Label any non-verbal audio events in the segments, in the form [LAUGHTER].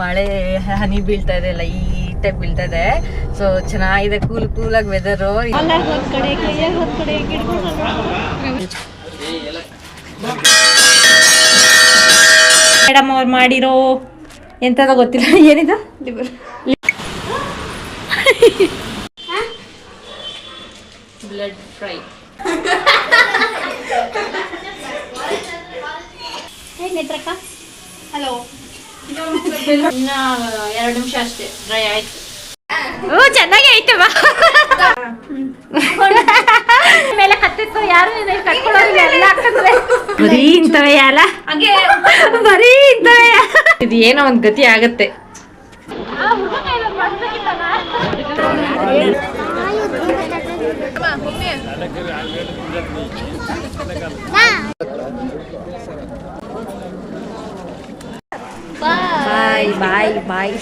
ಮಳೆ ಹನಿ ಬೀಳ್ತಾ ಇದೆ ಲೈಟಾಗಿ ಬೀಳ್ತಾ ಇದೆ. ಸೊ ಚೆನ್ನಾಗಿದೆ ಕೂಲ್ ಕೂಲಾಗಿ ವೆದರು ಮೇಡಮ್ ಅವ್ರು ಮಾಡಿರೋ ಎಂತದ ಗೊತ್ತಿಲ್ಲ. ಏನಿದು? ಬ್ಲಡ್ ಫ್ರೈ ಹಲೋ ಇನ್ನ ಎರಡು ನಿಮಿಷ ಅಷ್ಟೇ. ಡ್ರೈ ಆಯ್ತು. ಓ ಚೆನ್ನಾಗಿ ಐತವ ಮೇಲೆ ಕತ್ತಿತ್ತು ಯಾರು ಕಟ್ಕೊಳ್ಳೋದಿಲ್ಲ ಎಲ್ಲ ಆಗ್ತದೆ ಬರೀ ಇಂಥವೇ ಅಲ್ಲ? ಹಂಗೆ. ಬರೀ ಇಂಥವೇ ಇದು ಏನೋ ಒಂದು ಗತಿ ಆಗತ್ತೆ. Bye bye bye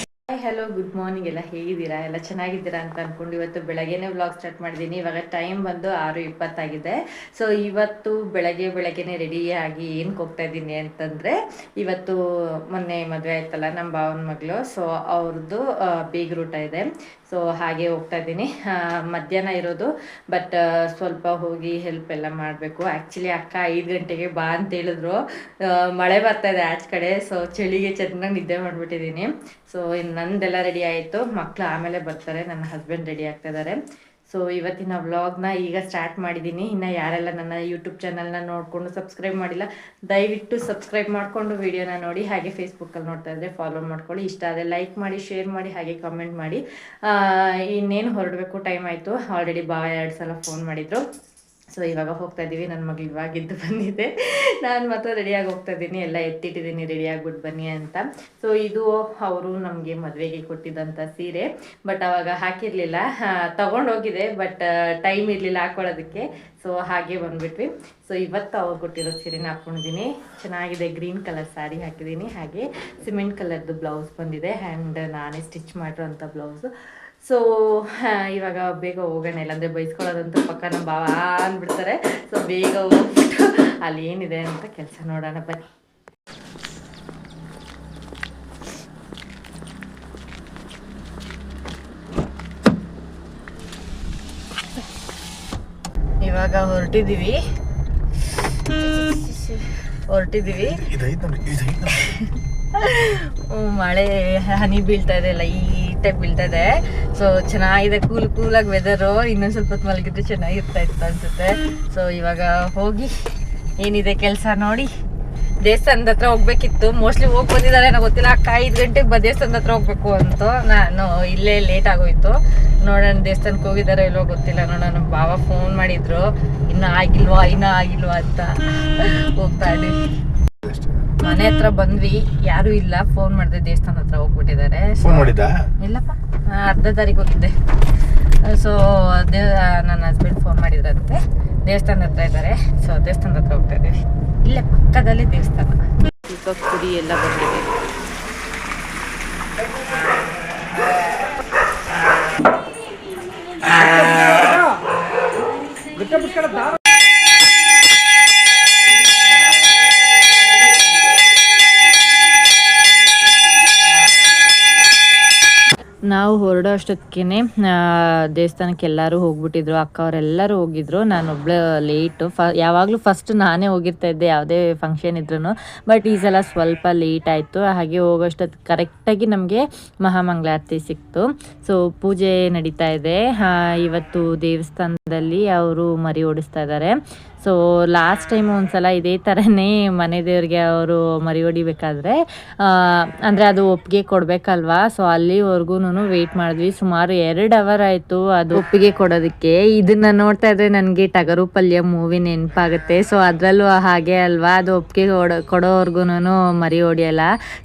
hello good morning ಎಲ್ಲ ಹೇಗಿದ್ದೀರಾ? ಎಲ್ಲ ಚೆನ್ನಾಗಿದ್ದೀರಾ ಅಂತ ಅನ್ಕೊಂಡು ಇವತ್ತು ಬೆಳಗ್ಗೆನೆ ವ್ಲಾಗ್ ಸ್ಟಾರ್ಟ್ ಮಾಡಿದ್ದೀನಿ. ಇವಾಗ ಟೈಮ್ ಬಂದು ಆರು ಇಪ್ಪತ್ತಾಗಿದೆ. ಸೊ ಇವತ್ತು ಬೆಳಗ್ಗೆ ಬೆಳಗ್ಗೆನೆ ರೆಡಿ ಆಗಿ ಏನಕ್ಕೆ ಹೋಗ್ತಾ ಇದ್ದೀನಿ ಅಂತಂದ್ರೆ ಇವತ್ತು ಮೊನ್ನೆ ಮದುವೆ ಆಯ್ತಲ್ಲ ನಮ್ಮ ಭಾವನ ಮಗಳು. ಸೊ ಅವ್ರದ್ದು ಬೀಗ್ರೂಟ ಇದೆ. ಸೊ ಹಾಗೆ ಹೋಗ್ತಾ ಇದ್ದೀನಿ. ಮಧ್ಯಾಹ್ನ ಇರೋದು ಬಟ್ ಸ್ವಲ್ಪ ಹೋಗಿ ಹೆಲ್ಪ್ ಎಲ್ಲ ಮಾಡಬೇಕು. ಆ್ಯಕ್ಚುಲಿ ಅಕ್ಕ ಐದು ಗಂಟೆಗೆ ಬಾ ಅಂತ ಹೇಳಿದ್ರು. ಮಳೆ ಬರ್ತಾ ಇದೆ ಆಚೆ ಕಡೆ ಸೊ ಚಳಿಗೆ ಚೆನ್ನಾಗಿ ನಿದ್ದೆ ಮಾಡಿಬಿಟ್ಟಿದ್ದೀನಿ. ಸೊ ನಂದೆಲ್ಲ ರೆಡಿ ಆಯಿತು. ಮಕ್ಕಳು ಆಮೇಲೆ ಬರ್ತಾರೆ. ನನ್ನ ಹಸ್ಬೆಂಡ್ ರೆಡಿ ಆಗ್ತಾ ಇದ್ದಾರೆ. ಸೊ ಇವತ್ತಿನ ವ್ಲಾಗ್ನ ಈಗ ಸ್ಟಾರ್ಟ್ ಮಾಡಿದ್ದೀನಿ ಇನ್ನು ಯಾರೆಲ್ಲ ನನ್ನ ಯೂಟ್ಯೂಬ್ ಚಾನಲ್ನ ನೋಡಿಕೊಂಡು ಸಬ್ಸ್ಕ್ರೈಬ್ ಮಾಡಿಲ್ಲ, ದಯವಿಟ್ಟು ಸಬ್ಸ್ಕ್ರೈಬ್ ಮಾಡಿಕೊಂಡು ವಿಡಿಯೋನ ನೋಡಿ, ಹಾಗೆ ಫೇಸ್ಬುಕ್ಕಲ್ಲಿ ನೋಡ್ತಾ ಇದ್ದರೆ ಫಾಲೋ ಮಾಡ್ಕೊಳ್ಳಿ. ಇಷ್ಟ ಆದರೆ ಲೈಕ್ ಮಾಡಿ ಶೇರ್ ಮಾಡಿ, ಹಾಗೆ ಕಮೆಂಟ್ ಮಾಡಿ. ಇನ್ನೇನು ಹೊರಡಬೇಕು ಟೈಮ್ ಆಯಿತು. ಆಲ್ರೆಡಿ ಬಾ ಎರಡು ಸಲ ಫೋನ್ ಮಾಡಿದರು. ಸೊ ಇವಾಗ ಹೋಗ್ತಾ ಇದ್ದೀವಿ ನನ್ನ ಮಗಳು ಇವಾಗಿದ್ದು ಬಂದಿದೆ. [LAUGHS] ನಾನು ಮಾತ್ರ ರೆಡಿಯಾಗಿ ಹೋಗ್ತಾ ಇದ್ದೀನಿ ಎಲ್ಲ ಎತ್ತಿಟ್ಟಿದ್ದೀನಿ ರೆಡಿ ಬಿಟ್ಟು ಬನ್ನಿ ಅಂತ. ಸೊ ಇದು ಅವರು ನಮಗೆ ಮದುವೆಗೆ ಕೊಟ್ಟಿದ್ದಂಥ ಸೀರೆ. ಬಟ್ ಅವಾಗ ಹಾಕಿರಲಿಲ್ಲ. ತಗೊಂಡೋಗಿದೆ. ಬಟ್ ಟೈಮ್ ಇರಲಿಲ್ಲ ಹಾಕೊಳ್ಳೋದಕ್ಕೆ ಸೊ ಹಾಗೆ ಬಂದುಬಿಟ್ವಿ. ಸೊ ಇವತ್ತು ಅವ್ರು ಕೊಟ್ಟಿರೋ ಸೀರೆನ ಹಾಕ್ಕೊಂಡಿದ್ದೀನಿ ಚೆನ್ನಾಗಿದೆ. ಗ್ರೀನ್ ಕಲರ್ ಸ್ಯಾರಿ ಹಾಕಿದ್ದೀನಿ ಹಾಗೆ ಸಿಮೆಂಟ್ ಕಲರ್ದು ಬ್ಲೌಸ್ ಬಂದಿದೆ. ಆ್ಯಂಡ್ ನಾನೇ ಸ್ಟಿಚ್ ಮಾಡಿರೋಂಥ ಬ್ಲೌಸು ಸೊ [LAUGHS] ಇವಾಗ ಬೇಗ ಹೋಗೋಣ ಇಲ್ಲಾಂದರೆ ಬೈಸ್ಕೊಳ್ಳೋದಂತೂ ಪಕ್ಕ ನಮ್ಮ ಭಾವ ಅಂದ್ಬಿಡ್ತಾರೆ. ಸೊ ಬೇಗ ಹೋಗ್ಬಿಟ್ಟು ಅಲ್ಲಿ ಏನಿದೆ ಅಂತ ಕೆಲಸ ನೋಡೋಣ ಬನ್ನಿ. ಇವಾಗ ಹೊರಟಿದ್ದೀವಿ. ಹೊರಟಿದ್ದೀವಿ. ಮಳೆ ಹನಿ ಬೀಳ್ತಾ ಇದೆ ಲೈಟಾಗಿ ಬೀಳ್ತದೆ. ಸೊ ಚೆನ್ನಾಗಿದೆ ಕೂಲ್ ಕೂಲಾಗಿ ವೆದರು ಇನ್ನೊಂದು ಸ್ವಲ್ಪ ಹೊತ್ತು ಮಲಗಿದ್ರೆ ಚೆನ್ನಾಗಿರ್ತಾ ಇತ್ತು ಅನ್ಸುತ್ತೆ. ಸೊ ಇವಾಗ ಹೋಗಿ ಏನಿದೆ ಕೆಲಸ ನೋಡಿ. ದೇವಸ್ಥಾನದ ಹತ್ರ ಹೋಗ್ಬೇಕಿತ್ತು. ಮೋಸ್ಟ್ಲಿ ಹೋಗಿ ಬಂದಿದ್ದಾರೆ ಗೊತ್ತಿಲ್ಲ. ಅಕ್ಕ ಐದು ಗಂಟೆಗೆ ಬ ದೇವಸ್ಥಾನದ ಹತ್ರ ಹೋಗ್ಬೇಕು ಅಂತ ನಾನು ಇಲ್ಲೇ ಲೇಟ್ ಆಗೋಯ್ತು. ನೋಡೋಣ ದೇವಸ್ಥಾನಕ್ಕೆ ಹೋಗಿದಾರೋ ಇಲ್ವೋ ಗೊತ್ತಿಲ್ಲ. ನೋಡೋಣ. ಬಾವ ಫೋನ್ ಮಾಡಿದ್ರು. ಇನ್ನೂ ಆಗಿಲ್ವಾ ಇನ್ನೂ ಆಗಿಲ್ವಾ ಅಂತ. ಹೋಗ್ತಾ ಇದ್ದೀವಿ ಮನೆ ಹತ್ರ ಬಂದ್ವಿ ಯಾರು ಇಲ್ಲ ಫೋನ್ ಮಾಡಿದೆ ದೇವಸ್ಥಾನ ಹತ್ರ ಹೋಗ್ಬಿಟ್ಟಿದ್ದಾರೆ. ಫೋನ್ ಮಾಡಿದ್ದ? ಇಲ್ಲಪ್ಪ ಅರ್ಧ ತಾರೀಕು ಹೋಗಿದ್ದೆ ಸೊ ದೇ ನನ್ನ ಹಸ್ಬೆಂಡ್ ಫೋನ್ ಮಾಡಿದ್ರಂತೆ. ದೇವಸ್ಥಾನ ಹತ್ರ ಇದ್ದಾರೆ. ಸೊ ದೇವಸ್ಥಾನದ ಹತ್ರ ಹೋಗ್ತಾ ಇದ್ದೀವಿ. ಇಲ್ಲೇ ಪಕ್ಕದಲ್ಲೇ ದೇವಸ್ಥಾನ. ದೀಪದ ಪುಡಿ ಎಲ್ಲ ಬಂದಿದೆ. ನಾವು ಹೊರಡೋ ಅಷ್ಟೊತ್ತಿಗೆ ದೇವಸ್ಥಾನಕ್ಕೆ ಎಲ್ಲರೂ ಹೋಗ್ಬಿಟ್ಟಿದ್ರು. ಅಕ್ಕ ಅವರೆಲ್ಲರೂ ಹೋಗಿದ್ರು. ನಾನು ಒಬ್ಳು ಲೇಟು ಫ, ಯಾವಾಗಲೂ ಫಸ್ಟ್ ನಾನೇ ಹೋಗಿರ್ತಾ ಇದ್ದೆ, ಯಾವುದೇ ಫಂಕ್ಷನ್ ಇದ್ರೂ ಬಟ್ ಈ ಸಲ ಸ್ವಲ್ಪ ಲೇಟ್ ಆಯಿತು. ಹಾಗೆ ಹೋಗೋಷ್ಟೊತ್ತು ಕರೆಕ್ಟಾಗಿ ನಮಗೆ ಮಹಾಮಂಗಳಾರತಿ ಸಿಕ್ತು. ಸೊ ಪೂಜೆ ನಡೀತಾ ಇದೆ. ಇವತ್ತು ದೇವಸ್ಥಾನದಲ್ಲಿ ಅವರು ಮರಿ ಓಡಿಸ್ತಾ ಇದ್ದಾರೆ ಸೊ ಲಾಸ್ಟ್ ಟೈಮ್ ಒಂದ್ಸಲ ಇದೇ ಥರನೇ ಮನೆ ದೇವ್ರಿಗೆ ಅವರು ಮರಿ ಹೊಡಿಬೇಕಾದ್ರೆ ಅಂದರೆ ಅದು ಒಪ್ಪಿಗೆ ಕೊಡಬೇಕಲ್ವಾ? ಸೊ ಅಲ್ಲಿವರೆಗೂ ವೆಯ್ಟ್ ಮಾಡಿದ್ವಿ. ಸುಮಾರು ಎರಡು ಅವರ್ ಆಯಿತು ಅದು ಒಪ್ಪಿಗೆ ಕೊಡೋದಕ್ಕೆ. ಇದನ್ನು ನೋಡ್ತಾ ಇದ್ರೆ ನನಗೆ ಟಗರು ಪಲ್ಯ ಮೂವಿ ನೆನಪಾಗುತ್ತೆ. ಸೊ ಅದರಲ್ಲೂ ಹಾಗೆ ಅಲ್ವಾ? ಅದು ಒಪ್ಪಿಗೆ ಕೊಡೋ ಕೊಡೋವರೆಗೂ ಮರಿ ಹೊಡಿಯಲ್ಲ.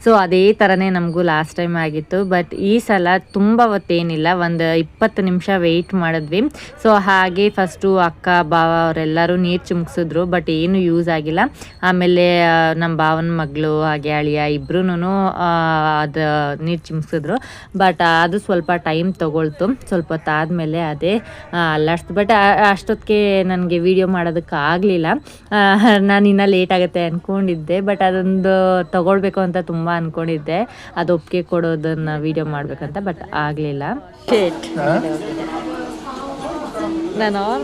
ಸೊ ಅದೇ ಥರನೇ ನಮಗೂ ಲಾಸ್ಟ್ ಟೈಮ್ ಆಗಿತ್ತು. ಬಟ್ ಈ ಸಲ ತುಂಬ ಹೊತ್ತೇನಿಲ್ಲ. ಒಂದು ಇಪ್ಪತ್ತು ನಿಮಿಷ ವೆಯ್ಟ್ ಮಾಡಿದ್ವಿ. ಸೊ ಹಾಗೆ ಫಸ್ಟು ಅಕ್ಕ, ಬಾವ ಅವರೆಲ್ಲರೂ ನೀರು ಚುಮ್ಕ್ಸಿದ್ರು ಬಟ್ ಏನು ಯೂಸ್ ಆಗಿಲ್ಲ. ಆಮೇಲೆ ನಮ್ಮ ಭಾವನ ಮಗಳು ಹಾಗೆ ಅಳಿಯ ಇಬ್ರು ಅದು ನೀರು ಚಿಮ್ಸಿದ್ರು ಬಟ್ ಅದು ಸ್ವಲ್ಪ ಟೈಮ್ ತೊಗೊಳ್ತು. ಸ್ವಲ್ಪ ಹೊತ್ತಾದಮೇಲೆ ಅದೇ ಅಲ್ಲಾಡ್ಸ್ತು. ಬಟ್ ಅಷ್ಟೊತ್ತಿಗೆ ನನಗೆ ವಿಡಿಯೋ ಮಾಡೋದಕ್ಕೆ ಆಗಲಿಲ್ಲ. ನಾನು ಇನ್ನೂ ಲೇಟ್ ಆಗುತ್ತೆ ಅಂದ್ಕೊಂಡಿದ್ದೆ ಬಟ್ ಅದೊಂದು ತೊಗೊಳ್ಬೇಕು ಅಂತ ತುಂಬ ಅಂದ್ಕೊಂಡಿದ್ದೆ ಅದು ಒಪ್ಪಿಗೆ ಕೊಡೋದನ್ನು ವೀಡಿಯೋ ಮಾಡಬೇಕಂತ ಬಟ್ ಆಗಲಿಲ್ಲ. ನಾನು ಆನ್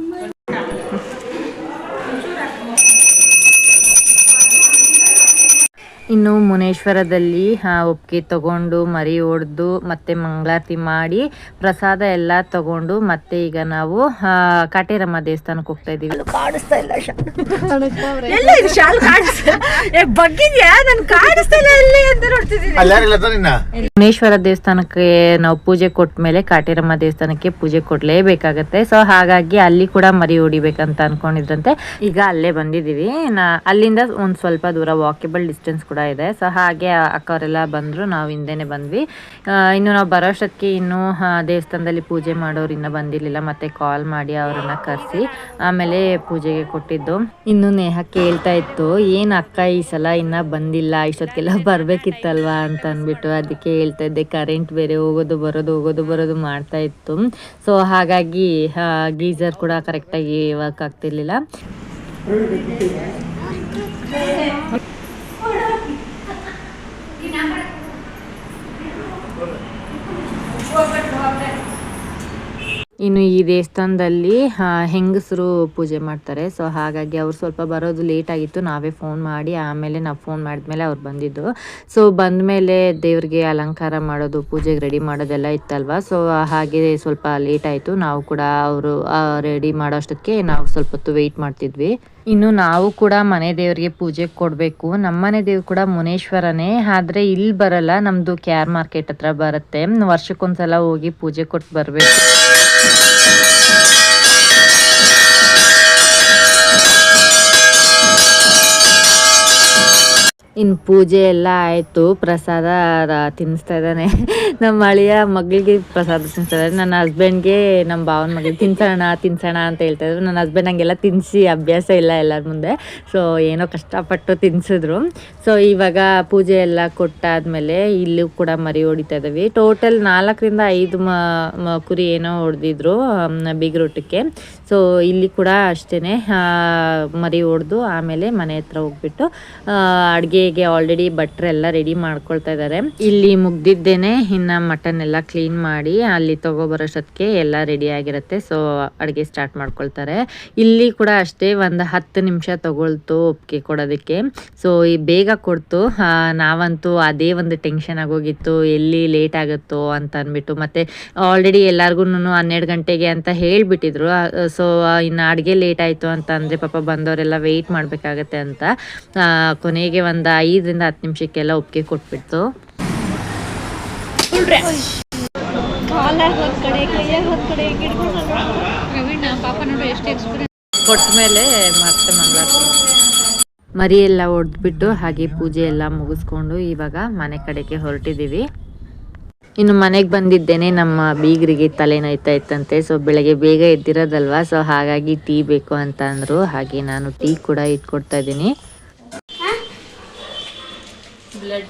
ಇನ್ನು ಮುನೇಶ್ವರದಲ್ಲಿ ಆ, ಒಪ್ಪಿಗೆ ತಗೊಂಡು ಮರಿ ಹೊಡೆದು ಮತ್ತೆ ಮಂಗಳಾರತಿ ಮಾಡಿ ಪ್ರಸಾದ ಎಲ್ಲ ತಗೊಂಡು ಮತ್ತೆ ಈಗ ನಾವು ಆ, ಕಾಟೇರಮ್ಮ ದೇವಸ್ಥಾನಕ್ಕೆ ಹೋಗ್ತಾ ಇದೀವಿ ಕಾಣಿಸ್ತಾ ಇಲ್ಲ ಎಲ್ಲ ಇದು ಶಾಲ್ ಕಾಣಿಸ್ತಾ ಬಗ್ಗಿದ್ಯಾ? ನನ್ ಕಾಣಿಸ್ತಾ ಇಲ್ಲ ಎಲ್ಲಿ ಅಂತ ನೋಡ್ತಿದ್ದೀನಿ. ಅಲ್ಲಾರಿಲ್ಲ ನಿನ್ನ ಮುನೇಶ್ವರ ದೇವಸ್ಥಾನಕ್ಕೆ ನಾವು ಪೂಜೆ ಕೊಟ್ಟ ಮೇಲೆ ಕಾಟೇರಮ್ಮ ದೇವಸ್ಥಾನಕ್ಕೆ ಪೂಜೆ ಕೊಡ್ಲೇಬೇಕಾಗತ್ತೆ. ಸೊ ಹಾಗಾಗಿ ಅಲ್ಲಿ ಕೂಡ ಮರಿ ಹೊಡಿಬೇಕಂತ ಅನ್ಕೊಂಡಿದ್ರಂತೆ. ಈಗ ಅಲ್ಲೇ ಬಂದಿದೀವಿ ನಾ ಅಲ್ಲಿಂದ ಒಂದ್ ಸ್ವಲ್ಪ ದೂರ ವಾಕೇಬಲ್ ಡಿಸ್ಟೆನ್ಸ್ ಕೂಡ ಇದೆ. ಸೊ ಹಾಗೆ ಅಕ್ಕವರೆಲ್ಲ ಬಂದರು, ನಾವು ಹಿಂದೆನೆ ಬಂದ್ವಿ. ಇನ್ನು ನಾವು ಬರೋಷ್ಟೊತ್ತಿಗೆ ಇನ್ನು ದೇವಸ್ಥಾನದಲ್ಲಿ ಪೂಜೆ ಮಾಡೋರು ಇನ್ನೂ ಬಂದಿರಲಿಲ್ಲ. ಮತ್ತೆ ಕಾಲ್ ಮಾಡಿ ಅವ್ರನ್ನ ಕರೆಸಿ ಆಮೇಲೆ ಪೂಜೆಗೆ ಕೊಟ್ಟಿದ್ದು. ಇನ್ನು ನೇಹ ಕೇಳ್ತಾ ಇತ್ತು, ಏನು ಅಕ್ಕ ಈ ಸಲ ಇನ್ನ ಬಂದಿಲ್ಲ, ಇಷ್ಟೊತ್ತಿಗೆಲ್ಲ ಬರ್ಬೇಕಿತ್ತಲ್ವಾ? ಅಂತ ಅಂದ್ಬಿಟ್ಟು ಅದಕ್ಕೆ ಹೇಳ್ತಾ ಇದ್ದೆ. ಕರೆಂಟ್ ಬೇರೆ, ಹೋಗೋದು, ಬರೋದು ಹೋಗೋದು, ಬರೋದು ಮಾಡ್ತಾ ಇತ್ತು. ಸೊ ಹಾಗಾಗಿ ಗೀಸರ್ ಕೂಡ ಕರೆಕ್ಟಾಗಿ ವರ್ಕ್ ಆಗ್ತಿರ್ಲಿಲ್ಲ. ಇನ್ನು ಈ ದೇವಸ್ಥಾನದಲ್ಲಿ ಹೆಂಗಸರು ಪೂಜೆ ಮಾಡ್ತಾರೆ. ಸೊ ಹಾಗಾಗಿ ಅವ್ರು ಸ್ವಲ್ಪ ಬರೋದು ಲೇಟ್ ಆಗಿತ್ತು. ನಾವೇ ಫೋನ್ ಮಾಡಿ, ಆಮೇಲೆ ನಾವು ಫೋನ್ ಮಾಡಿದ್ಮೇಲೆ ಅವ್ರು ಬಂದಿದ್ದು. ಸೊ ಬಂದಮೇಲೆ ದೇವ್ರಿಗೆ ಅಲಂಕಾರ ಮಾಡೋದು, ಪೂಜೆಗೆ ರೆಡಿ ಮಾಡೋದೆಲ್ಲ ಇತ್ತಲ್ವ? ಸೊ ಹಾಗೆ ಸ್ವಲ್ಪ ಲೇಟ್ ಆಯಿತು. ನಾವು ಕೂಡ ಅವರು ರೆಡಿ ಮಾಡೋಷ್ಟಕ್ಕೆ ನಾವು ಸ್ವಲ್ಪ ಹೊತ್ತು ವೆಯ್ಟ್ ಮಾಡ್ತಿದ್ವಿ. ಇನ್ನು ನಾವು ಕೂಡ ಮನೆ ದೇವರಿಗೆ ಪೂಜೆ ಕೊಡಬೇಕು. ನಮ್ಮನೆ ದೇವ್ರು ಕೂಡ ಮುನೇಶ್ವರನೇ. ಆದರೆ ಇಲ್ಲಿ ಬರಲ್ಲ. ನಮ್ಮದು ಕ್ಯಾರ್ ಮಾರ್ಕೆಟ್ ಹತ್ರ ಬರುತ್ತೆ. ವರ್ಷಕ್ಕೊಂದ್ಸಲ ಹೋಗಿ ಪೂಜೆ ಕೊಟ್ಟು ಬರಬೇಕು. ಇನ್ನು ಪೂಜೆ ಎಲ್ಲ ಆಯಿತು, ಪ್ರಸಾದ ತಿನ್ನಿಸ್ತಾ ಇದ್ದಾನೆ. [LAUGHS] ನಮ್ಮ ಅಳಿಯ ಮಗಳಿಗೆ ಪ್ರಸಾದ ತಿನ್ನಿಸ್ತಾ ಇದ್ದಾರೆ ನನ್ನ ಹಸ್ಬೆಂಡ್ಗೆ ನಮ್ಮ ಭಾವನ ಮಗಳಿಗೆ ತಿನ್ಸೋಣ ತಿನ್ಸೋಣ ಅಂತ ಹೇಳ್ತಾ ಇದ್ರು. ನನ್ನ ಹಸ್ಬೆಂಡ್ ಹಂಗೆಲ್ಲ ತಿನ್ನಿಸಿ ಅಭ್ಯಾಸ ಇಲ್ಲ ಎಲ್ಲರ ಮುಂದೆ. ಸೊ ಏನೋ ಕಷ್ಟಪಟ್ಟು ತಿನ್ಸಿದ್ರು. ಸೊ ಇವಾಗ ಪೂಜೆ ಎಲ್ಲ ಕೊಟ್ಟಾದ್ಮೇಲೆ ಇಲ್ಲೂ ಕೂಡ ಮರಿ ಹೊಡಿತಾ ಇದ್ದೀವಿ ಟೋಟಲ್ ನಾಲ್ಕರಿಂದ ಐದು ಮ ಕುರಿ ಏನೋ ಹೊಡೆದಿದ್ರು ಬೀಗರೊಟ್ಟಕ್ಕೆ ಸೊ ಇಲ್ಲಿ ಕೂಡ ಅಷ್ಟೇ ಮರಿ ಹೊಡೆದು ಆಮೇಲೆ ಮನೆ ಹತ್ರ ಹೋಗ್ಬಿಟ್ಟು ಅಡುಗೆಗೆ ಆಲ್ರೆಡಿ ಭಟ್ರೆಲ್ಲ ರೆಡಿ ಮಾಡ್ಕೊಳ್ತಾ ಇದ್ದಾರೆ ಇಲ್ಲಿ ಮುಗ್ದಿದ್ದೇನೆ, ಇನ್ನ ಮಟನ್ ಎಲ್ಲ ಕ್ಲೀನ್ ಮಾಡಿ ಅಲ್ಲಿ ತಗೊಬರೋಷ್ಟೊತ್ತಿಗೆ ಎಲ್ಲ ರೆಡಿ ಆಗಿರುತ್ತೆ. ಸೊ ಅಡುಗೆ ಸ್ಟಾರ್ಟ್ ಮಾಡ್ಕೊಳ್ತಾರೆ. ಇಲ್ಲಿ ಕೂಡ ಅಷ್ಟೇ ಒಂದು ಹತ್ತು ನಿಮಿಷ ತಗೊಳ್ತು ಒಪ್ಪಿಗೆ ಕೊಡೋದಕ್ಕೆ. ಸೊ ಈ ಬೇಗ ಕೊಡ್ತು. ನಾವಂತೂ ಅದೇ ಒಂದು ಟೆನ್ಷನ್ ಆಗೋಗಿತ್ತು. ಎಲ್ಲಿ ಲೇಟ್ ಆಗುತ್ತೋ ಅಂತ ಅಂದ್ಬಿಟ್ಟು, ಮತ್ತೆ ಆಲ್ರೆಡಿ ಎಲ್ಲಾರ್ಗು ಹನ್ನೆರಡು ಗಂಟೆಗೆ ಅಂತ ಹೇಳ್ಬಿಟ್ಟಿದ್ರು. ಸೊ ಇನ್ನು ಅಡುಗೆ ಲೇಟ್ ಆಯಿತು ಅಂತ ಅಂದರೆ ಪಾಪ ಬಂದವರೆಲ್ಲ ವೆಯ್ಟ್ ಮಾಡಬೇಕಾಗತ್ತೆ ಅಂತ. ಕೊನೆಗೆ ಒಂದು ಐದರಿಂದ ಹತ್ತು ನಿಮಿಷಕ್ಕೆಲ್ಲ ಉಪ್ಪಿಗೆ ಕೊಟ್ಬಿಡ್ತು. ಕೊಟ್ಟ ಮೇಲೆ ಮತ್ತೆ ಮಂಗಳಾರತಿ. ಮರಿ ಎಲ್ಲ ಹೊಡೆದ್ಬಿಟ್ಟು ಹಾಗೆ ಪೂಜೆ ಎಲ್ಲ ಮುಗಿಸ್ಕೊಂಡು ಇವಾಗ ಮನೆ ಕಡೆಗೆ ಹೊರಟಿದ್ದೀವಿ ಇನ್ನು ಮನೆಗೆ ಬಂದಿದ್ದೇನೆ ನಮ್ಮ ಬೀಗರಿಗೆ ತಲೆ ನೋಯ್ತಾ ಇತ್ತಂತೆ ಸೊ ಬೆಳಗ್ಗೆ ಬೇಗ ಎದ್ದಿರೋದಲ್ವಾ ಸೊ ಹಾಗಾಗಿ ಟೀ ಬೇಕು ಅಂತ ಅಂದರು. ಹಾಗೆ ನಾನು ಟೀ ಕೂಡ ಇಟ್ಕೊಡ್ತಾ ಇದ್ದೀನಿ ಬ್ಲಡ್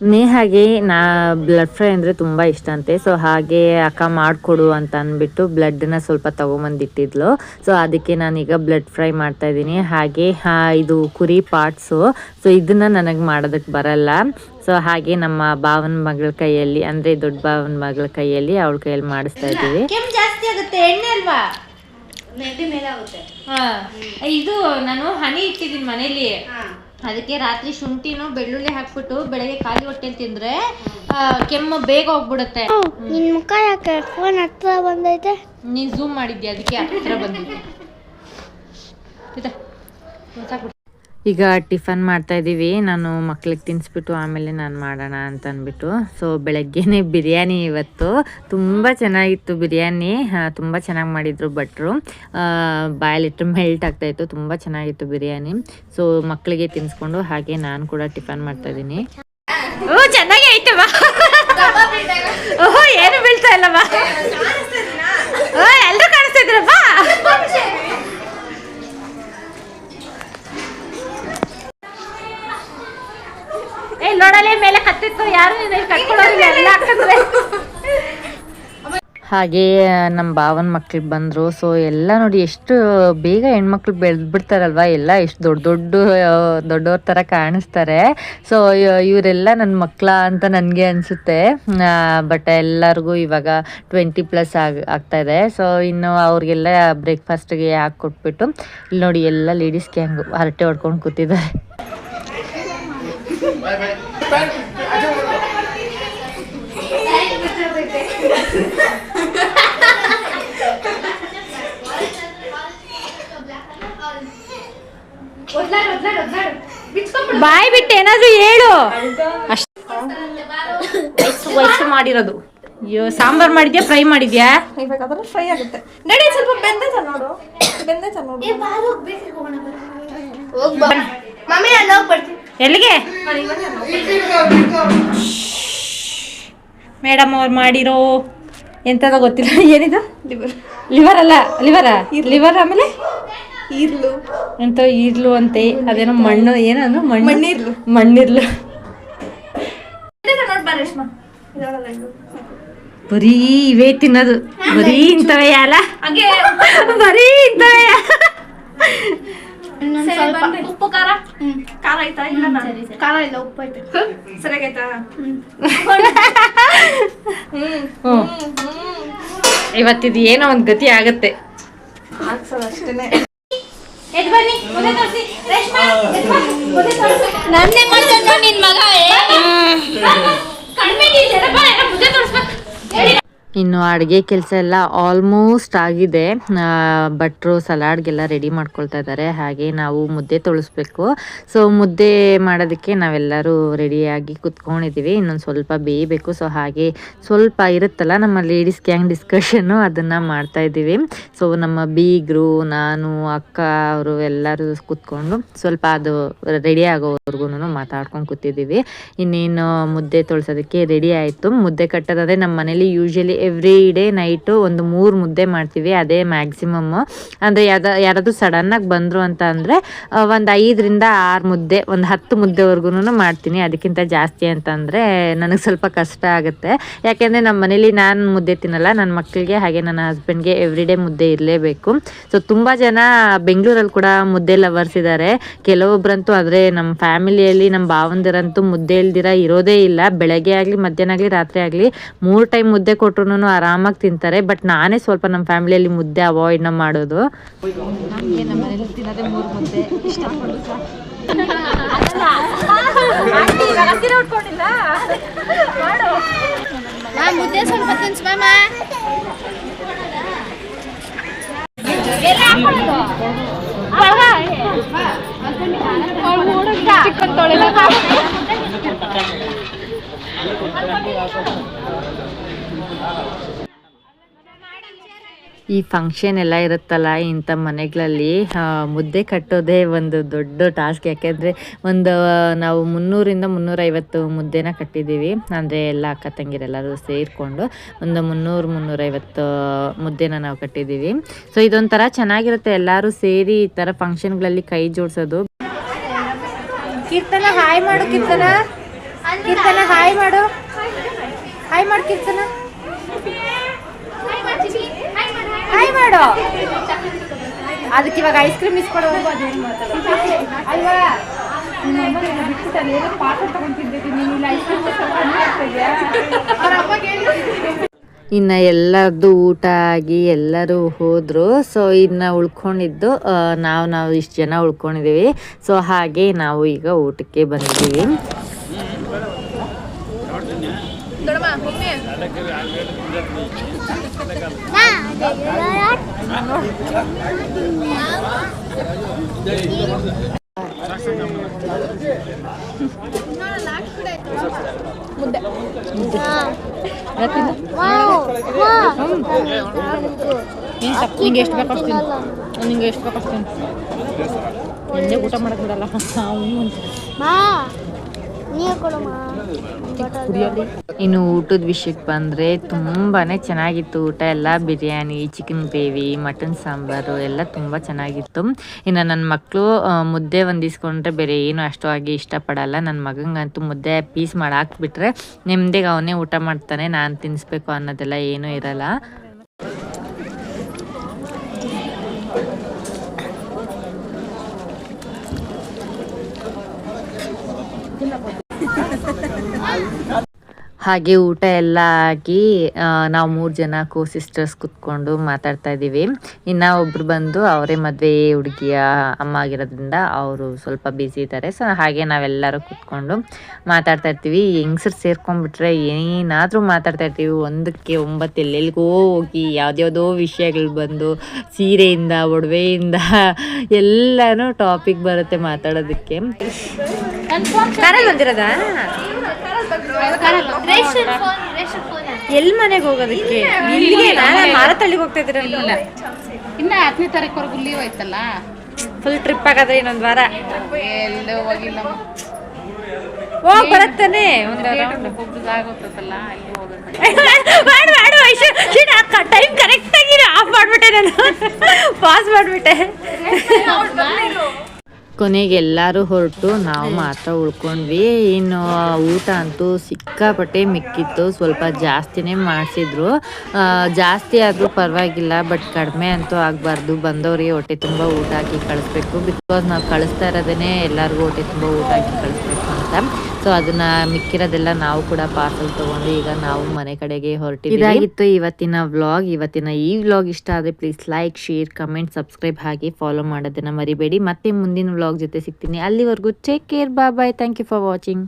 ನೇಹಾಗೆ ನಾ ಬ್ಲಡ್ ಫ್ರೈ ಅಂದರೆ ತುಂಬ ಇಷ್ಟ ಅಂತೆ. ಸೊ ಹಾಗೆ ಅಕ್ಕ ಮಾಡಿಕೊಡು ಅಂತ ಅಂದ್ಬಿಟ್ಟು ಬ್ಲಡ್ನ ಸ್ವಲ್ಪ ತೊಗೊಂಬಂದಿಟ್ಟಿದ್ಲು. ಸೊ ಅದಕ್ಕೆ ನಾನೀಗ ಬ್ಲಡ್ ಫ್ರೈ ಮಾಡ್ತಾ ಇದ್ದೀನಿ. ಹಾಗೆ ಹಾ, ಇದು ಕುರಿ ಪಾರ್ಟ್ಸು ಸೊ ಇದನ್ನು ನನಗೆ ಮಾಡೋದಕ್ಕೆ ಬರಲ್ಲ. ಸೊ ಹಾಗೆ ನಮ್ಮ ಭಾವನ ಮಗಳ ಕೈಯಲ್ಲಿ ಅಂದರೆ ದೊಡ್ಡ ಭಾವನ ಮಗಳ ಕೈಯಲ್ಲಿ ಅವಳ ಕೈಯಲ್ಲಿ ಮಾಡಿಸ್ತಾ ಇದ್ದೀವಿ. ಜಾಸ್ತಿ ಆಗುತ್ತೆ ಎಣ್ಣೆ ಅಲ್ವಾ? ನೆಗಡಿ ಮೇಲೆ ಆಗುತ್ತೆ ಇದು ನಾನು ಹನಿ ಇಟ್ಟಿದ್ದೀನಿ ಮನೇಲಿ. ಅದಕ್ಕೆ ರಾತ್ರಿ ಶುಂಠಿನೂ ಬೆಳ್ಳುಳ್ಳಿ ಹಾಕ್ಬಿಟ್ಟು ಬೆಳಗ್ಗೆ ಖಾಲಿ ಹೊಟ್ಟೆ ತಿಂದ್ರೆ ಕೆಮ್ಮು ಬೇಗ ಹೋಗ್ಬಿಡುತ್ತೆ. ನಿನ್ ಮುಖ ಯಾಕೆ ಫೋನ್ ಹತ್ರ ಬಂದೈತೆ? ನೀನ್ ಝೂಮ್ ಮಾಡಿದ್ಯಾ? ಅದಕ್ಕೆ ಹತ್ರ ಬಂದಿದ್ದೆ. ಈಗ ಟಿಫನ್ ಮಾಡ್ತಾ ಇದ್ದೀವಿ ನಾನು ಮಕ್ಳಿಗೆ ತಿನ್ನಿಸ್ಬಿಟ್ಟು ಆಮೇಲೆ ನಾನು ಮಾಡೋಣ ಅಂತ ಅಂದ್ಬಿಟ್ಟು. ಸೊ ಬೆಳಗ್ಗೆನೇ ಬಿರಿಯಾನಿ ಇವತ್ತು. ತುಂಬ ಚೆನ್ನಾಗಿತ್ತು ಬಿರಿಯಾನಿ. ತುಂಬ ಚೆನ್ನಾಗಿ ಮಾಡಿದರು ಭಟ್ರು. ಬಾಯಲ್ಲಿಟ್ಟು ಮೆಲ್ಟ್ ಆಗ್ತಾಯಿತ್ತು ತುಂಬ ಚೆನ್ನಾಗಿತ್ತು ಬಿರಿಯಾನಿ. ಸೊ ಮಕ್ಕಳಿಗೆ ತಿನ್ನಿಸ್ಕೊಂಡು ಹಾಗೆ ನಾನು ಕೂಡ ಟಿಫನ್ ಮಾಡ್ತಾ ಇದ್ದೀನಿ ಓ, ಚೆನ್ನಾಗಿ ಐತೆ ಬಾ ಓಹೋ ಏನು ಬೀಳ್ತಾ ಇಲ್ಲ ಬಾ ಓ ಎಲ್ಲರೂ ಕಾಣಿಸ್ತಾ ಇದ್ರಪ್ಪ ಏ ನೋಡಲೆ ಮೇಲೆ ಕತ್ತಿತ್ತು ಯಾರು ನೀನು ಕಟ್ಕೊಳ್ಳೋದಿಲ್ಲ ಎಲ್ಲ ಹಾಕಿದ್ರೆ ಹಾಗೆ ನಮ್ಮ ಭಾವನ ಮಕ್ಳಿಗೆ ಬಂದರು. ಸೊ ಎಲ್ಲ ನೋಡಿ ಎಷ್ಟು ಬೇಗ ಹೆಣ್ಮಕ್ಳು ಬೆಳೆದು ಬಿಡ್ತಾರಲ್ವ ಎಲ್ಲ ಎಷ್ಟು ದೊಡ್ಡ ದೊಡ್ಡ ದೊಡ್ಡವ್ರ ಥರ ಕಾಣಿಸ್ತಾರೆ. ಸೊ ಇವರೆಲ್ಲ ನನ್ನ ಮಕ್ಕಳ ಅಂತ ನನಗೆ ಅನಿಸುತ್ತೆ. ಬಟ್ ಎಲ್ಲರಿಗೂ ಇವಾಗ ಟ್ವೆಂಟಿ ಪ್ಲಸ್ ಆಗಿ, ಆಗ್ತಾ ಇದೆ. ಸೊ ಇನ್ನು ಅವ್ರಿಗೆಲ್ಲ ಬ್ರೇಕ್ಫಾಸ್ಟ್ಗೆ ಹಾಕಿ ಕೊಟ್ಬಿಟ್ಟು, ಇಲ್ಲಿ ನೋಡಿ ಎಲ್ಲ ಲೇಡೀಸ್ಗೆ ಹಂಗೆ ಹರಟೆ ಹೊಡ್ಕೊಂಡು ಕೂತಿದ್ದಾರೆ. ಬಾಯ್ ಬಿಟ್ಟು ಏನಾದ್ರು ಹೇಳು. ಅಷ್ಟು ಮಾಡಿರೋದು. ಅಯ್ಯೋ ಸಾಂಬಾರ್ ಮಾಡಿದ್ಯಾ ಫ್ರೈ ಮಾಡಿದ್ಯಾ? ಫ್ರೈ ಆಗುತ್ತೆ. ನಡಿ ಸ್ವಲ್ಪ ಬೆಂದೈತ ನೋಡು. ಬೆಂದೈತ ನೋಡು. ಮಮ್ಮಿ ನಾನು ಹೋಗ್ಬರ್ತೀನಿ ಎಲ್ಲಿಗೆ? ಮೇಡಮ್ ಅವ್ರು ಮಾಡಿರೋ ಎಂತದ ಗೊತ್ತಿಲ್ಲ. ಏನಿದು? ಲಿವರ್ ಲಿವರ್ ಅಲ್ಲ ಲಿವರ ಲಿವರ್ ಆಮೇಲೆ? ಈರ್ಲು. ಅಂತ ಈರ್ಲು ಅಂತೆ ಅದೇನೋ ಮಣ್ಣು ಏನಂದ್ರೆ ಮಣ್ಣು? ಮಣ್ಣಿರ್ಲು. ಮಣ್ಣಿರ್ಲು. ಬರೀ ಇವೇ ತಿನ್ನೋದು. ಬರೀ ಇಂಥವೇ ಅಲ್ಲ? ಹಾಗೆ. ಬರೀ ಇಂಥವೇ. ಉಪ್ಪು ಖಾರ? ಖಾರ ಆಯ್ತಾ? ಇಲ್ಲ ಖಾರ ಇಲ್ಲ ಉಪ್ಪು ಐತೆ ಸರಿಯಾಗೈತಾ? ಇವತ್ತಿದು ಏನೋ ಒಂದು ಗತಿ ಆಗತ್ತೆ. ಅಷ್ಟೇ ಅಷ್ಟೇನೆ. ಎದ್ ಬನ್ನಿ ತೋರ್ಸಿ. ರೇಷ್ಮಾ, ಎದ್ ಬಾ, ಮುದ್ದೆ ತೋರ್ಸು. ನಿನ್ ಮಗ ತೋರ್ಸ್ಬೇಕು. ಹೇಳಿ. ಇನ್ನು ಅಡುಗೆ ಕೆಲಸ ಎಲ್ಲ ಆಲ್ಮೋಸ್ಟ್ ಆಗಿದೆ. ಭಟ್ರು ಸಲಾಡ್ಗೆಲ್ಲ ರೆಡಿ ಮಾಡ್ಕೊಳ್ತಾ ಇದ್ದಾರೆ ಹಾಗೆ ನಾವು ಮುದ್ದೆ ತೊಳಿಸ್ಬೇಕು. ಸೊ ಮುದ್ದೆ ಮಾಡೋದಕ್ಕೆ ನಾವೆಲ್ಲರೂ ರೆಡಿಯಾಗಿ ಕುತ್ಕೊಂಡಿದ್ದೀವಿ ಇನ್ನೊಂದು ಸ್ವಲ್ಪ ಬೇಯಬೇಕು. ಸೊ ಹಾಗೆ ಸ್ವಲ್ಪ ಇರುತ್ತಲ್ಲ ನಮ್ಮ ಲೇಡೀಸ್ ಗ್ಯಾಂಗ್ ಡಿಸ್ಕಷನ್ನು ಅದನ್ನು ಮಾಡ್ತಾ ಇದ್ದೀವಿ. ಸೊ ನಮ್ಮ ಬೀಗರು, ನಾನು, ಅಕ್ಕ, ಅವರು ಎಲ್ಲರೂ ಕುತ್ಕೊಂಡು ಸ್ವಲ್ಪ ಅದು ರೆಡಿ ಆಗೋವರೆಗೂ ಮಾತಾಡ್ಕೊಂಡು ಕೂತಿದ್ದೀವಿ. ಇನ್ನೇನು ಮುದ್ದೆ ತೊಳ್ಸೋದಕ್ಕೆ ರೆಡಿ ಆಯಿತು. ಮುದ್ದೆ ಕಟ್ಟೋದಾದರೆ ನಮ್ಮ ಮನೇಲಿ ಯೂಶ್ವಲಿ ಎವ್ರಿ ಡೇ ನೈಟು ಒಂದು ಮೂರು ಮುದ್ದೆ ಮಾಡ್ತೀವಿ, ಅದೇ ಮ್ಯಾಕ್ಸಿಮಮ್ಮು ಅಂದರೆ ಯಾವ್ದು ಯಾರಾದರೂ ಸಡನ್ನಾಗಿ ಬಂದರು ಅಂತ ಅಂದರೆ ಒಂದು ಐದರಿಂದ ಆರು ಮುದ್ದೆ, ಒಂದು ಹತ್ತು ಮುದ್ದೆವರೆಗೂ ಮಾಡ್ತೀನಿ. ಅದಕ್ಕಿಂತ ಜಾಸ್ತಿ ಅಂತಂದರೆ ನನಗೆ ಸ್ವಲ್ಪ ಕಷ್ಟ ಆಗುತ್ತೆ. ಯಾಕೆಂದರೆ ನಮ್ಮ ಮನೇಲಿ ನಾನು ಮುದ್ದೆ ತಿನ್ನಲ್ಲ ನನ್ನ ಮಕ್ಕಳಿಗೆ ಹಾಗೆ ನನ್ನ ಹಸ್ಬೆಂಡ್ಗೆ ಎವ್ರಿ ಡೇ ಮುದ್ದೆ ಇರಲೇಬೇಕು. ಸೊ ತುಂಬ ಜನ ಬೆಂಗಳೂರಲ್ಲಿ ಕೂಡ ಮುದ್ದೆ ಲವರ್ಸ್ ಇದ್ದಾರೆ ಕೆಲವೊಬ್ಬರಂತೂ ಆದರೆ ನಮ್ಮ ಫ್ಯಾಮಿಲಿಯಲ್ಲಿ ನಮ್ಮ ಭಾವಂದಿರಂತೂ ಮುದ್ದೆ ಇಲ್ದಿರ ಇರೋದೇ ಇಲ್ಲ. ಬೆಳಗ್ಗೆ ಆಗಲಿ, ಮಧ್ಯಾಹ್ನ ಆಗಲಿ, ರಾತ್ರಿ ಆಗಲಿ, ಮೂರು ಟೈಮ್ ಮುದ್ದೆ ಕೊಟ್ರು ಆರಾಮಾಗಿ ತಿಂತಾರೆ ಬಟ್ ನಾನೇ ಸ್ವಲ್ಪ ನಮ್ಮ ಫ್ಯಾಮಿಲಿಯಲ್ಲಿ ಮುದ್ದೆ ಅವಾಯ್ಡ್ನ ಮಾಡೋದು ನಮ್ಮ ಈ ಫಂಕ್ಷನ್ ಎಲ್ಲ ಇರುತ್ತಲ್ಲ, ಇಂಥ ಮನೆಗಳಲ್ಲಿ ಮುದ್ದೆ ಕಟ್ಟೋದೇ ಒಂದು ದೊಡ್ಡ ಟಾಸ್ಕ್ ಯಾಕೆಂದರೆ ಒಂದು, ನಾವು ಮುನ್ನೂರಿಂದ ಮುನ್ನೂರೈವತ್ತು ಮುದ್ದೆನ ಕಟ್ಟಿದ್ದೀವಿ. ಅಂದರೆ ಎಲ್ಲ ಅಕ್ಕ ತಂಗಿರೆಲ್ಲರೂ ಸೇರಿಕೊಂಡು ಒಂದು ಮುನ್ನೂರು, ಮುನ್ನೂರೈವತ್ತು ಮುದ್ದೆನ ನಾವು ಕಟ್ಟಿದ್ದೀವಿ. ಸೊ ಇದೊಂಥರ ಚೆನ್ನಾಗಿರುತ್ತೆ. ಎಲ್ಲರೂ ಸೇರಿ ಈ ಥರ ಫಂಕ್ಷನ್ಗಳಲ್ಲಿ ಕೈ ಜೋಡಿಸೋದು. ಕೀರ್ತನ, ಹಾಯ್ ಮಾಡು ಕೀರ್ತನ. ಕೀರ್ತನ, ಹಾಯ್ ಮಾಡು. ಹಾಯ್ ಮಾಡು ಕೀರ್ತನ. ಹಾಯ್ ಮಾಡು. ಅದಕ್ಕೆ ಇವಾಗ ಐಸ್ ಕ್ರೀಮ್ ಮಿಸ್ ಕೊಡೋ. ಅಲ್ವಾ? ಇನ್ನು ಎಲ್ಲರದ್ದು ಊಟ ಆಗಿ ಎಲ್ಲರೂ ಹೋದರು. ಸೊ ಇನ್ನು ಉಳ್ಕೊಂಡಿದ್ದು ನಾವು ನಾವು ಇಷ್ಟು ಜನ ಉಳ್ಕೊಂಡಿದ್ದೀವಿ ಸೊ ಹಾಗೆ ನಾವು ಈಗ ಊಟಕ್ಕೆ ಬಂದಿದ್ದೀವಿ. ನಿಂಗೆ ಎಷ್ಟು ಬೇಕು ಅಷ್ಟು ತಿನ್ನು ನಿಂಗೆ ಎಷ್ಟು ಬೇಕು ಅಷ್ಟು ತಿನ್ನು ಊಟ ಮಾಡಕ್ಕೆ ಬಿಡಲ್ಲ ಅವನು ಅಂತ ಇನ್ನು ಊಟದ ವಿಷಯಕ್ಕೆ ಬಂದರೆ ತುಂಬಾ ಚೆನ್ನಾಗಿತ್ತು ಊಟ. ಎಲ್ಲ biryani chicken gravy mutton sambar ಎಲ್ಲ ತುಂಬ ಚೆನ್ನಾಗಿತ್ತು. ಇನ್ನು ನನ್ನ ಮಕ್ಕಳು ಮುದ್ದೆ ಒಂದಿಸ್ಕೊಂಡ್ರೆ ಬೇರೆ ಏನು ಅಷ್ಟು ಆಗಿ ಇಷ್ಟಪಡಲ್ಲ. ನನ್ನ ಮಗಂಗಂತೂ ಮುದ್ದೆ ಪೀಸ್ ಮಾಡಿ ಹಾಕ್ಬಿಟ್ರೆ ನೆಮ್ಮದಿಗೆ ಅವನೇ ಊಟ ಮಾಡ್ತಾನೆ. ನಾನು ತಿನ್ನಿಸ್ಬೇಕು ಅನ್ನೋದೆಲ್ಲ ಏನೂ ಇರಲ್ಲ. ಹಾಗೆ ಊಟ ಎಲ್ಲ ಆಗಿ ನಾವು ಮೂರು ಜನ ಕೋ ಸಿಸ್ಟರ್ಸ್ ಕುತ್ಕೊಂಡು ಮಾತಾಡ್ತಾ ಇದ್ದೀವಿ. ಇನ್ನು ಒಬ್ರು ಬಂದು ಅವರೇ ಮದುವೆ ಹುಡುಗಿಯ ಅಮ್ಮ ಆಗಿರೋದ್ರಿಂದ ಅವರು ಸ್ವಲ್ಪ ಬ್ಯುಸಿ ಇದ್ದಾರೆ. ಸೊ ಹಾಗೆ ನಾವೆಲ್ಲರೂ ಕುತ್ಕೊಂಡು ಮಾತಾಡ್ತಾ ಇರ್ತೀವಿ. ಹೆಂಗಸರು ಸೇರ್ಕೊಂಡ್ಬಿಟ್ರೆ ಏನಾದರೂ ಮಾತಾಡ್ತಾ ಇರ್ತೀವಿ. ಒಂದಕ್ಕೆ ಒಂಬತ್ತು ಎಲ್ಲೆಲ್ಲಿಗೋ ಹೋಗಿ ಯಾವುದ್ಯಾವುದೋ ವಿಷಯಗಳು ಬಂದು ಸೀರೆಯಿಂದ ಒಡವೆಯಿಂದ ಎಲ್ಲನೂ ಟಾಪಿಕ್ ಬರುತ್ತೆ ಮಾತಾಡೋದಕ್ಕೆ. ಕಾರಲ್ಲಿ ಬಂದಿರೋದಾ ರೇಷನ್ ಫೋನ್ ರೇಷನ್ ಫೋನ್ ಎಲ್ಲಿ ಮನೆಗೆ ಹೋಗೋದಕ್ಕೆ? ಇಲ್ಲಿಗೆ ಮಾರತಳ್ಳಿಗೆ ಹೋಗ್ತಾ ಇದ್ದೀರಲ್ಲ ಇನ್ನ ಹತ್ತನೇ ತಾರೀಕುವರೆಗೂ ಲೀವ್ ಐತಲ್ಲ ಫುಲ್ ಟ್ರಿಪ್ ಆಗಾದ್ರೆ ಇನ್ನೊಂದು ವಾರ. ಎಲ್ಲೂ ಹೋಗಿಲ್ಲ. ಹೋಗ್ ಬರತ್ತಾನೆ ಒಂದು ಆಗೋತಲ್ಲ ಅಲ್ಲಿ ಹೋಗ್ಬೇಕು ಮಾಡು ಮಾಡು ಐಶು. ಟೈಮ್ ಕರೆಕ್ಟ್ ಆಗಿ ಆಫ್ ಮಾಡ್ಬಿಟ್ಟೆ ನಾನು. ಪಾಸ್ ಮಾಡ್ಬಿಟ್ಟೆ. ಕೊನೆಗೆ ಎಲ್ಲರೂ ಹೊರಟು ನಾವು ಮಾತ್ರ ಉಳ್ಕೊಂಡ್ವಿ. ಇನ್ನು ಊಟ ಅಂತೂ ಸಿಕ್ಕಾಪಟ್ಟೆ ಮಿಕ್ಕಿತ್ತು. ಸ್ವಲ್ಪ ಜಾಸ್ತಿನೇ ಮಾಡಿಸಿದ್ರು. ಜಾಸ್ತಿ ಆದರೂ ಪರವಾಗಿಲ್ಲ ಬಟ್ ಕಡಿಮೆ ಅಂತೂ ಆಗಬಾರ್ದು. ಬಂದವರಿಗೆ ಹೊಟ್ಟೆ ತುಂಬ ಊಟ ಹಾಕಿ ಕಳಿಸ್ಬೇಕು. ಬಿಕಾಸ್ ನಾವು ಕಳಿಸ್ತಾ ಇರೋದೇ ಎಲ್ಲರಿಗೂ ಹೊಟ್ಟೆ ತುಂಬ ಊಟ ಹಾಕಿ ಕಳಿಸ್ಬೇಕು ಅಂತ. ಸೊ ಅದನ್ನ ಮಿಕ್ಕಿರೋದೆಲ್ಲ ನಾವು ಕೂಡ ಪಾರ್ಸಲ್ ತಗೊಂಡು ಈಗ ನಾವು ಮನೆ ಕಡೆಗೆ ಹೊರಟಿದ್ದೀವಿ ಇದಾಗಿತ್ತು ಇವತ್ತಿನ ವ್ಲಾಗ್ ಇವತ್ತಿನ ಈ ವ್ಲಾಗ್ ಇಷ್ಟ ಆದರೆ please like share comment subscribe ಹಾಗೆ ಫಾಲೋ ಮಾಡೋದನ್ನ ಮರಿಬೇಡಿ. ಮತ್ತೆ ಮುಂದಿನ ವ್ಲಾಗ್ ಜೊತೆ ಸಿಗ್ತೀನಿ. ಅಲ್ಲಿವರೆಗೂ ಟೇಕ್ ಕೇರ್ ಬಾ bye thank you for watching